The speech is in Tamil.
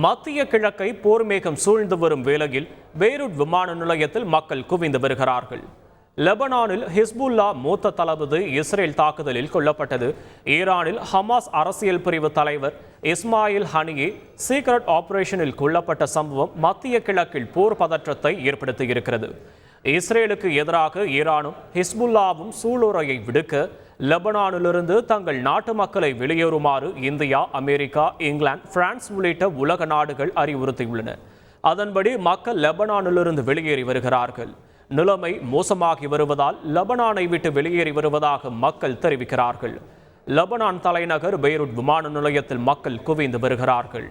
மத்திய கிழக்கை போர் மேகம் சூழ்ந்து வரும் வேளையில் பெய்ரூட் விமான நிலையத்தில் மக்கள் குவிந்து வருகிறார்கள். லெபனானில் ஹிஸ்புல்லா மூத்த தளபதி இஸ்ரேல் தாக்குதலில் கொல்லப்பட்டது. ஈரானில் ஹமாஸ் அரசியல் பிரிவு தலைவர் இஸ்மாயில் ஹனியே சீக்ரெட் ஆபரேஷனில் கொல்லப்பட்ட சம்பவம் மத்திய கிழக்கில் போர் பதற்றத்தை ஏற்படுத்தியிருக்கிறது. இஸ்ரேலுக்கு எதிராக ஈரானும் ஹிஸ்புல்லாவும் சூளுரையை விடுக்க லெபனானிலிருந்து தங்கள் நாட்டு மக்களை வெளியேறுமாறு இந்தியா அமெரிக்கா இங்கிலாந்து பிரான்ஸ் உள்ளிட்ட உலக நாடுகள் அறிவுறுத்தியுள்ளன. அதன்படி மக்கள் லெபனானிலிருந்து வெளியேறி வருகிறார்கள். நிலைமை மோசமாகி வருவதால் லெபனானை விட்டு வெளியேறி வருவதாக மக்கள் தெரிவிக்கிறார்கள். லெபனான் தலைநகர் பெய்ரூட் விமான நிலையத்தில் மக்கள் குவிந்து வருகிறார்கள்.